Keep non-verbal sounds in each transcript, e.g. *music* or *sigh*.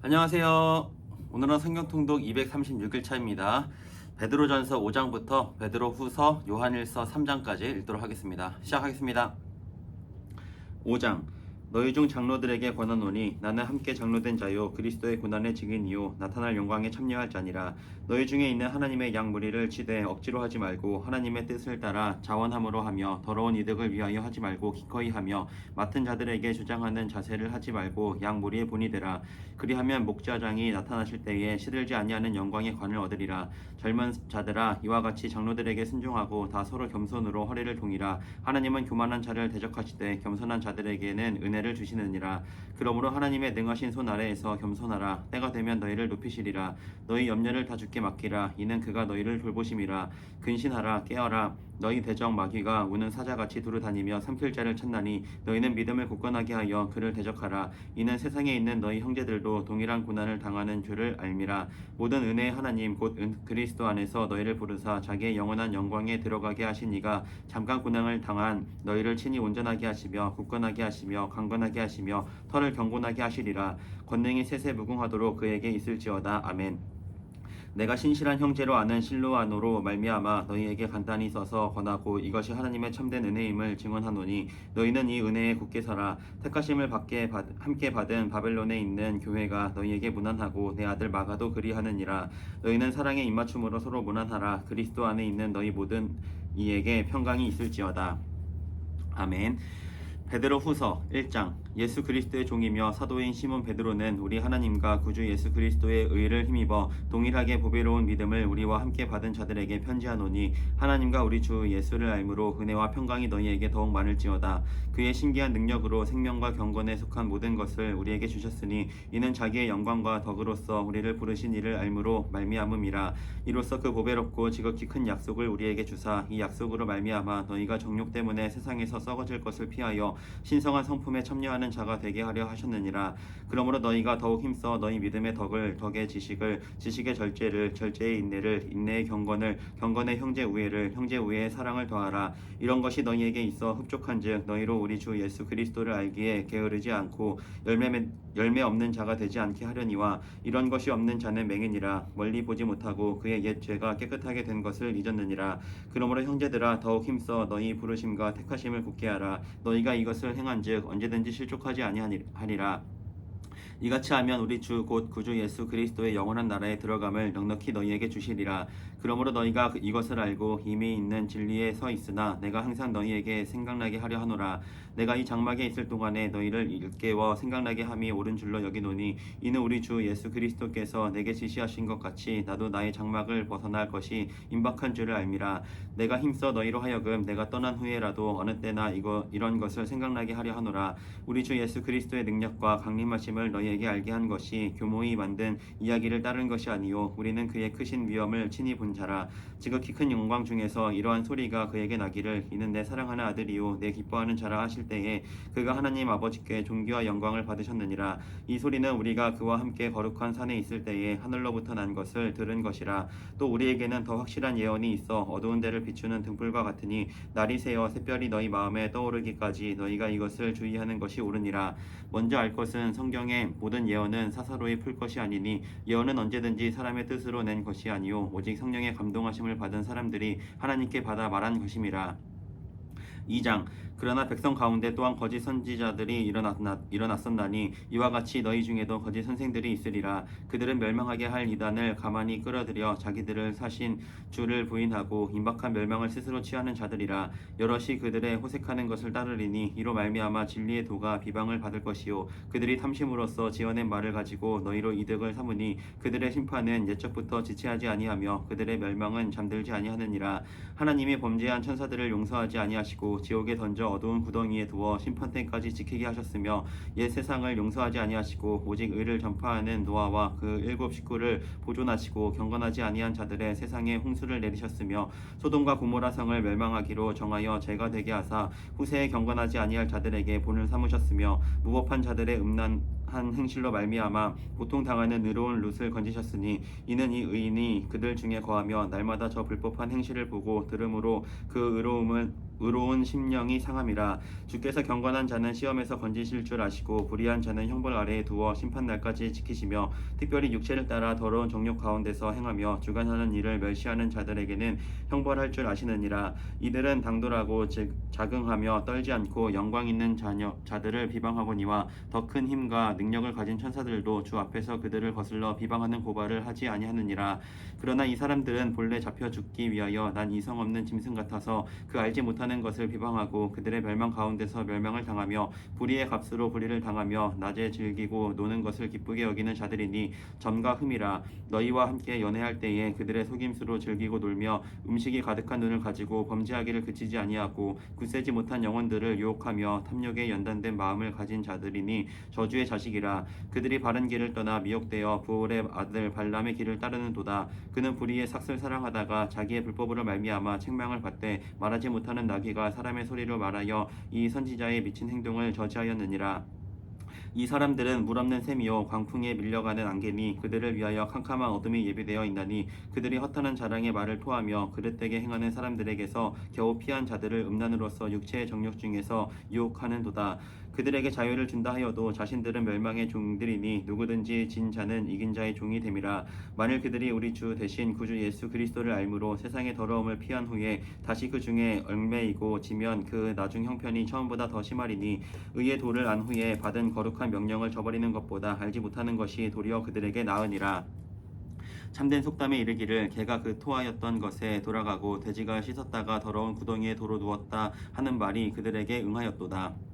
안녕하세요. 오늘은 성경 통독 236일차입니다. 베드로전서 5장부터 베드로후서 요한일서 3장까지 읽도록 하겠습니다. 시작하겠습니다. 5장 너희 중 장로들에게 권하노니 나는 함께 장로된 자요. 그리스도의 고난의 증인이요. 나타날 영광에 참여할 자니라. 너희 중에 있는 하나님의 양 무리를 치되 억지로 하지 말고 하나님의 뜻을 따라 자원함으로 하며 더러운 이득을 위하여 하지 말고 기꺼이 하며 맡은 자들에게 주장하는 자세를 하지 말고 양 무리의 본이 되라. 그리하면 목자장이 나타나실 때에 시들지 아니하는 영광의 관을 얻으리라. 젊은 자들아 이와 같이 장로들에게 순종하고 다 서로 겸손으로 허리를 동이라. 하나님은 교만한 자를 대적하시되 겸손한 자들에게는 은혜 를 주시느니라. 그러므로 하나님의 능하신 손 아래에서 겸손하라. 때가 되면 너희를 높이시리라. 너희 염려를 다 주께 맡기라. 이는 그가 너희를 돌보심이라. 근신하라. 깨어라 너희 대적 마귀가 우는 사자같이 두루다니며 삼킬 자를 찾나니 너희는 믿음을 굳건하게 하여 그를 대적하라. 이는 세상에 있는 너희 형제들도 동일한 고난을 당하는 줄을 알미라. 모든 은혜의 하나님 곧 은- 그리스도 안에서 너희를 부르사 자기의 영원한 영광에 들어가게 하신 이가 잠깐 고난을 당한 너희를 친히 온전하게 하시며 굳건하게 하시며 강건하게 하시며 털을 경건하게 하시리라. 권능이 셋에 무궁하도록 그에게 있을지어다. 아멘 내가 신실한 형제로 아는 실로아노로 말미암아 너희에게 간단히 써서 권하고 이것이 하나님의 참된 은혜임을 증언하노니 너희는 이 은혜에 굳게 서라 택하심을 받게 받- 함께 받은 바벨론에 있는 교회가 너희에게 무난하고 내 아들 마가도 그리하느니라. 너희는 사랑의 입맞춤으로 서로 무난하라. 그리스도 안에 있는 너희 모든 이에게 평강이 있을지어다. 아멘 베드로 후서 1장 예수 그리스도의 종이며 사도인 시몬 베드로는 우리 하나님과 구주 예수 그리스도의 의를 힘입어 동일하게 보배로운 믿음을 우리와 함께 받은 자들에게 편지하노니 하나님과 우리 주 예수를 알므로 은혜와 평강이 너희에게 더욱 많을지어다. 그의 신기한 능력으로 생명과 경건에 속한 모든 것을 우리에게 주셨으니 이는 자기의 영광과 덕으로서 우리를 부르신 이를 알므로 말미암음이라. 이로써 그 보배롭고 지극히 큰 약속을 우리에게 주사 이 약속으로 말미암아 너희가 정욕 때문에 세상에서 썩어질 것을 피하여 신성한 성품에 참여하는 자가 되게 하려 하셨느니라. 그러므로 너희가 더욱 힘써 너희 믿음의 덕을 덕의 지식을 지식의 절제를 절제의 인내를 인내의 경건을 경건의 형제 우애를 형제 우애의 사랑을 더하라. 이런 것이 너희에게 있어 흡족한즉 너희로 우리 주 예수 그리스도를 알기에 게으르지 않고 열매 열매 없는 자가 되지 않게 하려니와 이런 것이 없는 자는 맹인이라 멀리 보지 못하고 그의 옛 죄가 깨끗하게 된 것을 잊었느니라. 그러므로 형제들아 더욱 힘써 너희 부르심과 택하심을 굳게 하라. 너희가 이것을 행한즉 언제든지 실족하지 아니하리라 이같이 하면 우리 주 곧 구주 예수 그리스도의 영원한 나라에 들어감을 넉넉히 너희에게 주시리라. 그러므로 너희가 그- 이것을 알고 이미 있는 진리에 서 있으나 내가 항상 너희에게 생각나게 하려 하노라. 내가 이 장막에 있을 동안에 너희를 일깨워 생각나게 함이 옳은 줄로 여기노니 이는 우리 주 예수 그리스도께서 내게 지시하신 것 같이 나도 나의 장막을 벗어날 것이 임박한 줄을 알미라. 내가 힘써 너희로 하여금 내가 떠난 후에라도 어느 때나 이거 이런 것을 생각나게 하려 하노라. 우리 주 예수 그리스도의 능력과 강림하심을 너희 에게 알게 한 것이 교모이 만든 이야기를 따른 것이 아니요. 우리는 그의 크신 위엄을 친히 본 자라. 지극히 큰 영광 중에서 이러한 소리가 그에게 나기를 이는 내 사랑하는 아들이요. 내 기뻐하는 자라 하실 때에 그가 하나님 아버지께 존귀와 영광을 받으셨느니라. 이 소리는 우리가 그와 함께 거룩한 산에 있을 때에 하늘로부터 난 것을 들은 것이라. 또 우리에게는 더 확실한 예언이 있어 어두운 데를 비추는 등불과 같으니 날이 새어 샛별이 너희 마음에 떠오르기까지 너희가 이것을 주의하는 것이 옳으니라. 먼저 알 것은 성경의 모든 예언은 사사로이 풀 것이 아니니 예언은 언제든지 사람의 뜻으로 낸 것이 아니요 오직 성령의 감동하심을 받은 사람들이 하나님께 받아 말한 것임이라 2장. 그러나 백성 가운데 또한 거짓 선지자들이 일어났나, 일어났었나니 이와 같이 너희 중에도 거짓 선생들이 있으리라. 그들은 멸망하게 할 이단을 가만히 끌어들여 자기들을 사신 주를 부인하고 임박한 멸망을 스스로 취하는 자들이라. 여럿이 그들의 호색하는 것을 따르리니 이로 말미암아 진리의 도가 비방을 받을 것이요. 그들이 탐심으로써 지어낸 말을 가지고 너희로 이득을 삼으니 그들의 심판은 옛적부터 지체하지 아니하며 그들의 멸망은 잠들지 아니하느니라. 하나님이 범죄한 천사들을 용서하지 아니하시고 지옥에 던져 어두운 구덩이에 두어 심판 때까지 지키게 하셨으며 옛 세상을 용서하지 아니하시고 오직 의를 전파하는 노아와 그 일곱 식구를 보존하시고 경건하지 아니한 자들의 세상에 홍수를 내리셨으며 소돔과 고모라 성을 멸망하기로 정하여 죄가 되게 하사 후세에 경건하지 아니할 자들에게 본을 삼으셨으며 무법한 자들의 음란한 행실로 말미암아 고통 당하는 의로운 룻을 건지셨으니 이는 이 의인이 그들 중에 거하며 날마다 저 불법한 행실을 보고 들음으로 그 의로움을 의로운 심령이 상함이라 주께서 경건한 자는 시험에서 건지실 줄 아시고 불의한 자는 형벌 아래에 두어 심판 날까지 지키시며 특별히 육체를 따라 더러운 정욕 가운데서 행하며 주관하는 일을 멸시하는 자들에게는 형벌할 줄 아시느니라. 이들은 당돌하고 즉 자긍하며 떨지 않고 영광 있는 자녀, 자들을 비방하거니와 더 큰 힘과 능력을 가진 천사들도 주 앞에서 그들을 거슬러 비방하는 고발을 하지 아니하느니라. 그러나 이 사람들은 본래 잡혀 죽기 위하여 난 이성 없는 짐승 같아서 그 알지 못하는 것을 비방하고 그들의 멸망 가운데서 멸망을 당하며 불의의 값으로 불의를 당하며 낮에 즐기고 노는 것을 기쁘게 여기는 자들이니 점과 흠이라. 너희와 함께 연애할 때에 그들의 속임수로 즐기고 놀며 음식이 가득한 눈을 가지고 범죄하기를 그치지 아니하고 굳세지 못한 영혼들을 유혹하며 탐욕에 연단된 마음을 가진 자들이니 저주의 자식이라. 그들이 바른 길을 떠나 미혹되어 부올의 아들 발람의 길을 따르는도다. 그는 불의의 삭슬 사랑하다가 자기의 불법으로 말미암아 책망을 받되 말하지 못하는 나 귀가 사람의 소리로 말하여 이 선지자의 미친 행동을 저지하였느니라. 이 사람들은 물 없는 샘이요 광풍에 밀려가는 안개니 그들을 위하여 캄캄한 어둠이 예비되어 있나니 그들이 허탄한 자랑의 말을 토하며 그릇되게 행하는 사람들에게서 겨우 피한 자들을 음란으로서 육체의 정욕 중에서 유혹하는도다 그들에게 자유를 준다 하여도 자신들은 멸망의 종들이니 누구든지 진 자는 이긴 자의 종이 됨이라. 만일 그들이 우리 주 대신 구주 예수 그리스도를 알므로 세상의 더러움을 피한 후에 다시 그 중에 얽매이고 지면 그 나중 형편이 처음보다 더 심하리니 의의 도를 안 후에 받은 거룩한 명령을 저버리는 것보다 알지 못하는 것이 도리어 그들에게 나으니라. 참된 속담에 이르기를 개가 그 토하였던 것에 돌아가고 돼지가 씻었다가 더러운 구덩이에 도로 누웠다 하는 말이 그들에게 응하였도다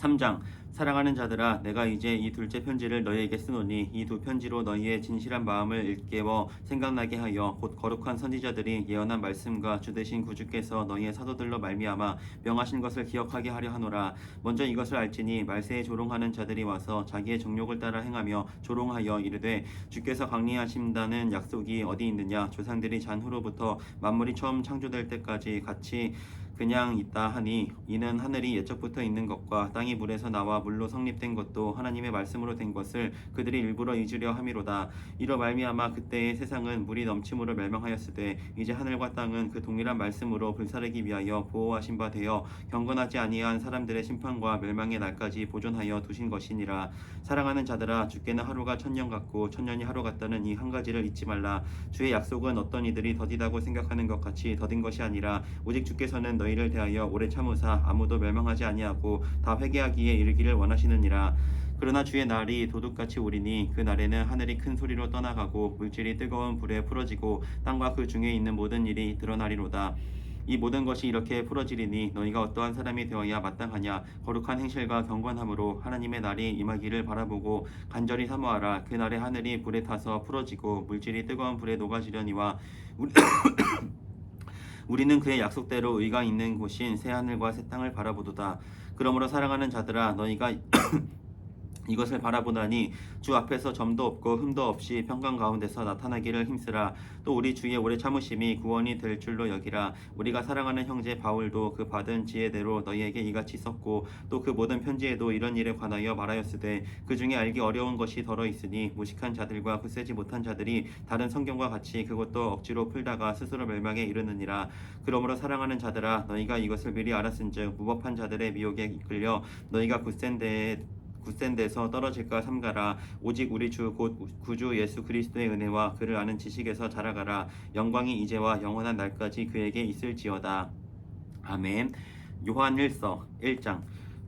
3장 사랑하는 자들아 내가 이제 이 둘째 편지를 너희에게 쓰노니 이 두 편지로 너희의 진실한 마음을 일깨워 생각나게 하여 곧 거룩한 선지자들이 예언한 말씀과 주 대신 구주께서 너희의 사도들로 말미암아 명하신 것을 기억하게 하려 하노라. 먼저 이것을 알지니 말세에 조롱하는 자들이 와서 자기의 정욕을 따라 행하며 조롱하여 이르되 주께서 강리하신다는 약속이 어디 있느냐? 조상들이 잔후로부터 만물이 처음 창조될 때까지 같이 그냥 있다 하니 이는 하늘이 예적부터 있는 것과 땅이 물에서 나와 물로 성립된 것도 하나님의 말씀으로 된 것을 그들이 일부러 잊으려 함이로다. 이로 말미암아 그때의 세상은 물이 넘침으로 멸망하였으되 이제 하늘과 땅은 그 동일한 말씀으로 불사르기 위하여 보호하신 바 되어 경건하지 아니한 사람들의 심판과 멸망의 날까지 보존하여 두신 것이니라. 사랑하는 자들아 주께는 하루가 천년 같고 천년이 하루 같다는 이 한 가지를 잊지 말라. 주의 약속은 어떤 이들이 더디다고 생각하는 것 같이 더딘 것이 아니라 오직 주께서는 너희를 대하여 오래 참으사 아무도 멸망하지 아니하고 다 회개하기에 이르기를 원하시느니라. 그러나 주의 날이 도둑같이 오리니 그 날에는 하늘이 큰 소리로 떠나가고 물질이 뜨거운 불에 풀어지고 땅과 그 중에 있는 모든 일이 드러나리로다. 이 모든 것이 이렇게 풀어지리니 너희가 어떠한 사람이 되어야 마땅하냐? 거룩한 행실과 경건함으로 하나님의 날이 임하기를 바라보고 간절히 사모하라. 그 날에 하늘이 불에 타서 풀어지고 물질이 뜨거운 불에 녹아지려니와 우리 *coughs* 우리는 그의 약속대로 의가 있는 곳인 새 하늘과 새 땅을 바라보도다. 그러므로 사랑하는 자들아 너희가 이것을 바라보다니 주 앞에서 점도 없고 흠도 없이 평강 가운데서 나타나기를 힘쓰라. 또 우리 주의 오래 참으심이 구원이 될 줄로 여기라. 우리가 사랑하는 형제 바울도 그 받은 지혜대로 너희에게 이같이 썼고 또 그 모든 편지에도 이런 일에 관하여 말하였으되 그 중에 알기 어려운 것이 더러 있으니 무식한 자들과 굳세지 못한 자들이 다른 성경과 같이 그것도 억지로 풀다가 스스로 멸망에 이르느니라. 그러므로 사랑하는 자들아 너희가 이것을 미리 알았은즉 무법한 자들의 미혹에 이끌려 너희가 굳센 데에 굳센 데서 떨어질까 삼가라. 오직 우리 주 곧 구주 예수 그리스도의 은혜와 그를 아는 지식에서 자라가라. 영광이 이제와 영원한 날까지 그에게 있을지어다. 아멘. 요한 1서 1장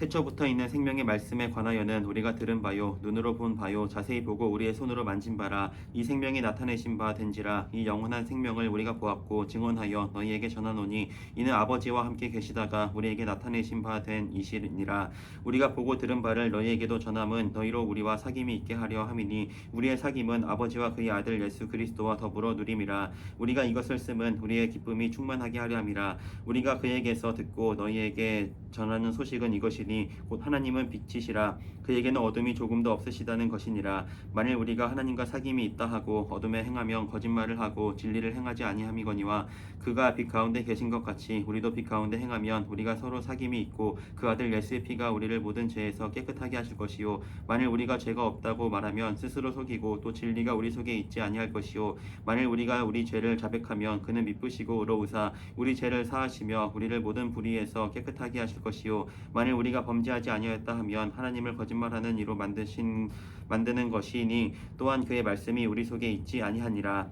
태초부터 있는 생명의 말씀에 관하여는 우리가 들은 바요 눈으로 본 바요 자세히 보고 우리의 손으로 만진 바라 이 생명이 나타내신 바 된지라 이 영원한 생명을 우리가 보았고 증언하여 너희에게 전하노니 이는 아버지와 함께 계시다가 우리에게 나타내신 바 된 이시니라. 우리가 보고 들은 바를 너희에게도 전함은 너희로 우리와 사귐이 있게 하려 함이니 우리의 사귐은 아버지와 그의 아들 예수 그리스도와 더불어 누림이라. 우리가 이것을 쓰면 우리의 기쁨이 충만하게 하려 함이라. 우리가 그에게서 듣고 너희에게 전하는 소식은 이것이니 것이니 곧 하나님은 빛이시라. 그에게는 어둠이 조금도 없으시다는 것이니라. 만일 우리가 하나님과 사귐이 있다 하고 어둠에 행하면 거짓말을 하고 진리를 행하지 아니함이거니와 그가 빛 가운데 계신 것 같이 우리도 빛 가운데 행하면 우리가 서로 사귐이 있고 그 아들 예수의 피가 우리를 모든 죄에서 깨끗하게 하실 것이요. 만일 우리가 죄가 없다고 말하면 스스로 속이고 또 진리가 우리 속에 있지 아니할 것이요. 만일 우리가 우리 죄를 자백하면 그는 미쁘시고 의로우사 우리 죄를 사하시며 우리를 모든 불의에서 깨끗하게 하실 것이요. 만일 우리가 범죄하지 아니하였다 하면 하나님을 거짓말하는 이로 만드신 만드는 것이니 또한 그의 말씀이 우리 속에 있지 아니하니라.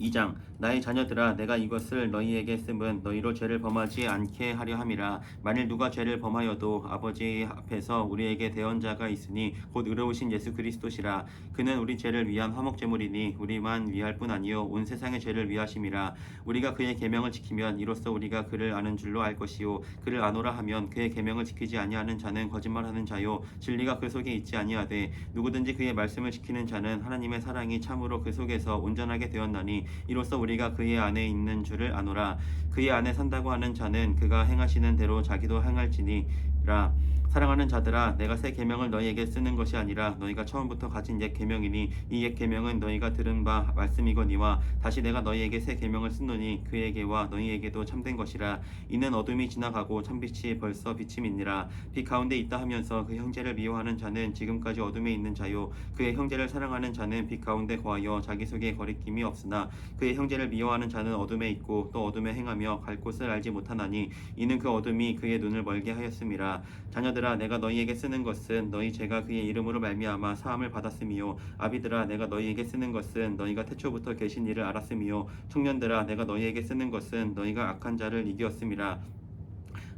2장 나의 자녀들아 내가 이것을 너희에게 쓰면 너희로 죄를 범하지 않게 하려 함이라. 만일 누가 죄를 범하여도 아버지 앞에서 우리에게 대언자가 있으니 곧 의로우신 예수 그리스도시라. 그는 우리 죄를 위한 화목 제물이니 우리만 위할 뿐 아니요 온 세상의 죄를 위하심이라. 우리가 그의 계명을 지키면 이로써 우리가 그를 아는 줄로 알 것이요 그를 아노라 하면 그의 계명을 지키지 아니하는 자는 거짓말하는 자요 진리가 그 속에 있지 아니하되 누구든지 그의 말씀을 지키는 자는 하나님의 사랑이 참으로 그 속에서 온전하게 되었나니 이로써 우리가 그의 안에 있는 줄을 아노라. 그의 안에 산다고 하는 자는 그가 행하시는 대로 자기도 행할지니라 사랑하는 자들아 내가 새 계명을 너희에게 쓰는 것이 아니라 너희가 처음부터 가진 옛 계명이니 이 옛 계명은 너희가 들은 바 말씀이거니와 다시 내가 너희에게 새 계명을 쓰노니 그에게와 너희에게도 참된 것이라. 이는 어둠이 지나가고 참빛이 벌써 비침이니라. 빛 가운데 있다 하면서 그 형제를 미워하는 자는 지금까지 어둠에 있는 자요. 그의 형제를 사랑하는 자는 빛 가운데 거하여 자기 속에 거리낌이 없으나 그의 형제를 미워하는 자는 어둠에 있고 또 어둠에 행하며 갈 곳을 알지 못하나니 이는 그 어둠이 그의 눈을 멀게 하였음이라. 자녀들 아 내가 너희에게 쓰는 것은 너희 죄가 그의 이름으로 말미암아 사함을 받았음이요. 아비들아 내가 너희에게 쓰는 것은 너희가 태초부터 계신 이를 알았음이요. 청년들아 내가 너희에게 쓰는 것은 너희가 악한 자를 이기었음이라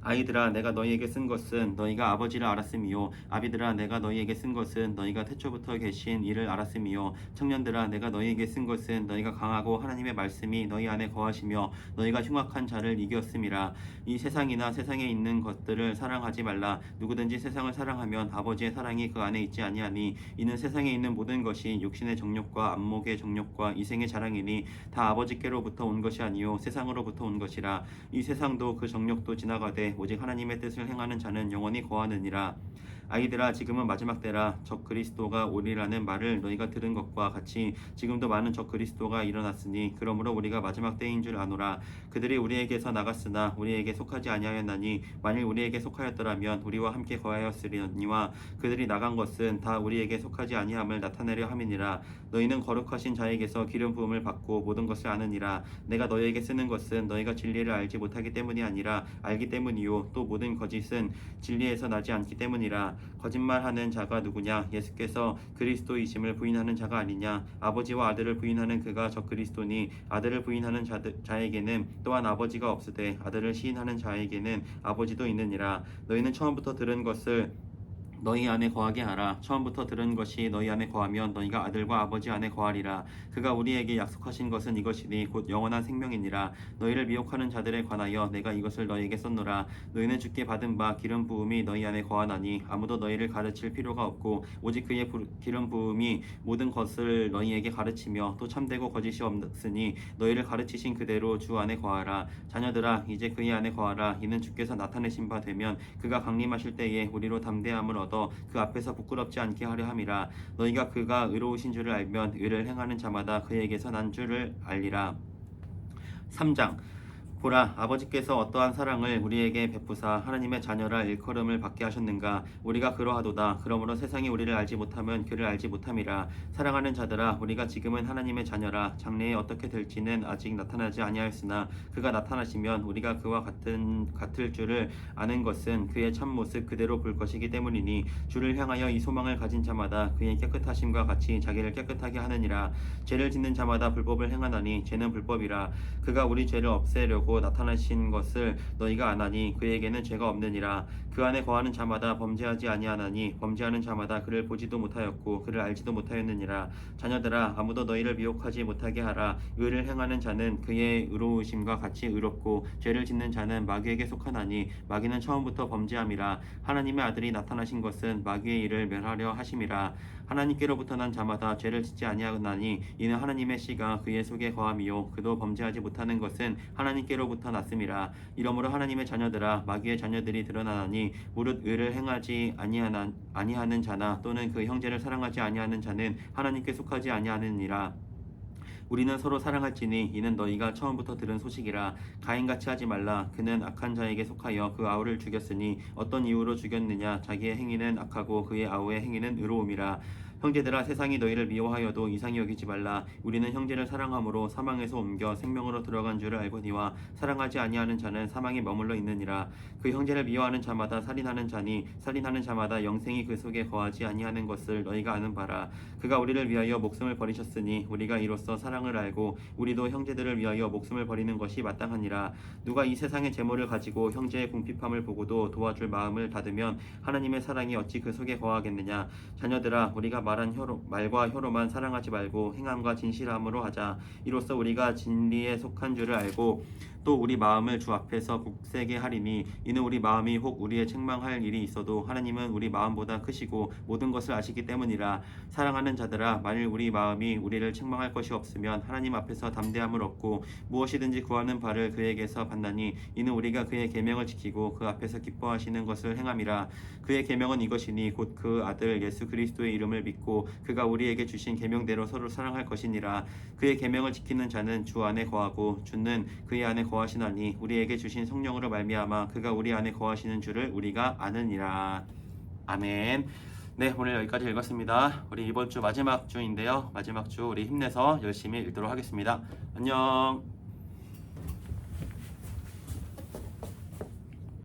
아이들아 내가 너희에게 쓴 것은 너희가 아버지를 알았음이요. 아비들아 내가 너희에게 쓴 것은 너희가 태초부터 계신 이를 알았음이요. 청년들아 내가 너희에게 쓴 것은 너희가 강하고 하나님의 말씀이 너희 안에 거하시며 너희가 흉악한 자를 이겼음이라. 이 세상이나 세상에 있는 것들을 사랑하지 말라. 누구든지 세상을 사랑하면 아버지의 사랑이 그 안에 있지 아니하니 이는 세상에 있는 모든 것이 육신의 정욕과 안목의 정욕과 이생의 자랑이니 다 아버지께로부터 온 것이 아니요 세상으로부터 온 것이라. 이 세상도 그 정욕도 지나가되 오직 하나님의 뜻을 행하는 자는 영원히 거하느니라 아이들아 지금은 마지막 때라 적 그리스도가 오리라는 말을 너희가 들은 것과 같이 지금도 많은 적 그리스도가 일어났으니 그러므로 우리가 마지막 때인 줄 아노라. 그들이 우리에게서 나갔으나 우리에게 속하지 아니하였나니 만일 우리에게 속하였더라면 우리와 함께 거하였으리니와 그들이 나간 것은 다 우리에게 속하지 아니함을 나타내려 함이니라. 너희는 거룩하신 자에게서 기름 부음을 받고 모든 것을 아느니라. 내가 너희에게 쓰는 것은 너희가 진리를 알지 못하기 때문이 아니라 알기 때문이요. 또 모든 거짓은 진리에서 나지 않기 때문이라 거짓말하는 자가 누구냐? 예수께서 그리스도이심을 부인하는 자가 아니냐? 아버지와 아들을 부인하는 그가 저 그리스도니 아들을 부인하는 자들, 자에게는 또한 아버지가 없으되 아들을 시인하는 자에게는 아버지도 있느니라. 너희는 처음부터 들은 것을 너희 안에 거하게 하라. 처음부터 들은 것이 너희 안에 거하면 너희가 아들과 아버지 안에 거하리라. 그가 우리에게 약속하신 것은 이것이니 곧 영원한 생명이니라. 너희를 미혹하는 자들에 관하여 내가 이것을 너희에게 썼노라. 너희는 주께 받은 바 기름 부음이 너희 안에 거하나니 아무도 너희를 가르칠 필요가 없고 오직 그의 부- 기름 부음이 모든 것을 너희에게 가르치며 또 참되고 거짓이 없으니 너희를 가르치신 그대로 주 안에 거하라. 자녀들아 이제 그의 안에 거하라. 이는 주께서 나타내신 바 되면 그가 강림하실 때에 우리로 담대함을 얻어 그 앞에서 부끄럽지 않게 하려 함이라. 너희가 그가 의로우신 줄을 알면 의를 행하는 자마다 그에게서 난 줄을 알리라. 3장 보라 아버지께서 어떠한 사랑을 우리에게 베푸사 하나님의 자녀라 일컬음을 받게 하셨는가? 우리가 그러하도다. 그러므로 세상이 우리를 알지 못하면 그를 알지 못함이라. 사랑하는 자들아 우리가 지금은 하나님의 자녀라. 장래에 어떻게 될지는 아직 나타나지 아니하였으나 그가 나타나시면 우리가 그와 같은 같을 줄을 아는 것은 그의 참 모습 그대로 볼 것이기 때문이니 주를 향하여 이 소망을 가진 자마다 그의 깨끗하심과 같이 자기를 깨끗하게 하느니라. 죄를 짓는 자마다 불법을 행하나니 죄는 불법이라. 그가 우리 죄를 없애려고 나타나신 것을 너희가 아나니 그에게는 죄가 없느니라. 그 안에 거하는 자마다 범죄하지 아니하나니 범죄하는 자마다 그를 보지도 못하였고 그를 알지도 못하였느니라. 자녀들아 아무도 너희를 미혹하지 못하게 하라. 의를 행하는 자는 그의 의로우심과 같이 의롭고 죄를 짓는 자는 마귀에게 속하나니 마귀는 처음부터 범죄함이라. 하나님의 아들이 나타나신 것은 마귀의 일을 멸하려 하심이라. 하나님께로부터 난 자마다 죄를 짓지 아니하나니 이는 하나님의 씨가 그의 속에 거함이요. 그도 범죄하지 못하는 것은 하나님께 마귀로부터 났음이라. 이러므로 하나님의 자녀들아 마귀의 자녀들이 드러나나니 무릇 의를 행하지 아니하나, 아니하는 자나 또는 그 형제를 사랑하지 아니하는 자는 하나님께 속하지 아니하느니라. 우리는 서로 사랑할지니 이는 너희가 처음부터 들은 소식이라. 가인같이 하지 말라. 그는 악한 자에게 속하여 그 아우를 죽였으니 어떤 이유로 죽였느냐? 자기의 행위는 악하고 그의 아우의 행위는 의로움이라 형제들아 세상이 너희를 미워하여도 이상히 여기지 말라. 우리는 형제를 사랑함으로 사망에서 옮겨 생명으로 들어간 줄을 알거니와 사랑하지 아니하는 자는 사망에 머물러 있느니라. 그 형제를 미워하는 자마다 살인하는 자니 살인하는 자마다 영생이 그 속에 거하지 아니하는 것을 너희가 아는 바라. 그가 우리를 위하여 목숨을 버리셨으니 우리가 이로써 사랑을 알고 우리도 형제들을 위하여 목숨을 버리는 것이 마땅하니라. 누가 이 세상의 재물을 가지고 형제의 궁핍함을 보고도 도와줄 마음을 닫으면 하나님의 사랑이 어찌 그 속에 거하겠느냐? 자녀들아 우리가 말한 혀로, 말과 혀로만 사랑하지 말고 행함과 진실함으로 하자. 이로써 우리가 진리에 속한 줄을 알고 또 우리 마음을 주 앞에서 굳세게 하리니 이는 우리 마음이 혹 우리의 책망할 일이 있어도 하나님은 우리 마음보다 크시고 모든 것을 아시기 때문이라. 사랑하는 자들아 만일 우리 마음이 우리를 책망할 것이 없으면 하나님 앞에서 담대함을 얻고 무엇이든지 구하는 바를 그에게서 받나니 이는 우리가 그의 계명을 지키고 그 앞에서 기뻐하시는 것을 행함이라. 그의 계명은 이것이니 곧 그 아들 예수 그리스도의 이름을 믿고 그가 우리에게 주신 계명대로 서로 사랑할 것이니라. 그의 계명을 지키는 자는 주 안에 거하고 주는 그의 안에 거하시나니 우리에게 주신 성령으로 말미암아 그가 우리 안에 거하시는 줄을 우리가 아느니라 아멘. 네 오늘 여기까지 읽었습니다. 우리 이번 주 마지막 주인데요. 마지막 주 우리 힘내서 열심히 읽도록 하겠습니다. 안녕.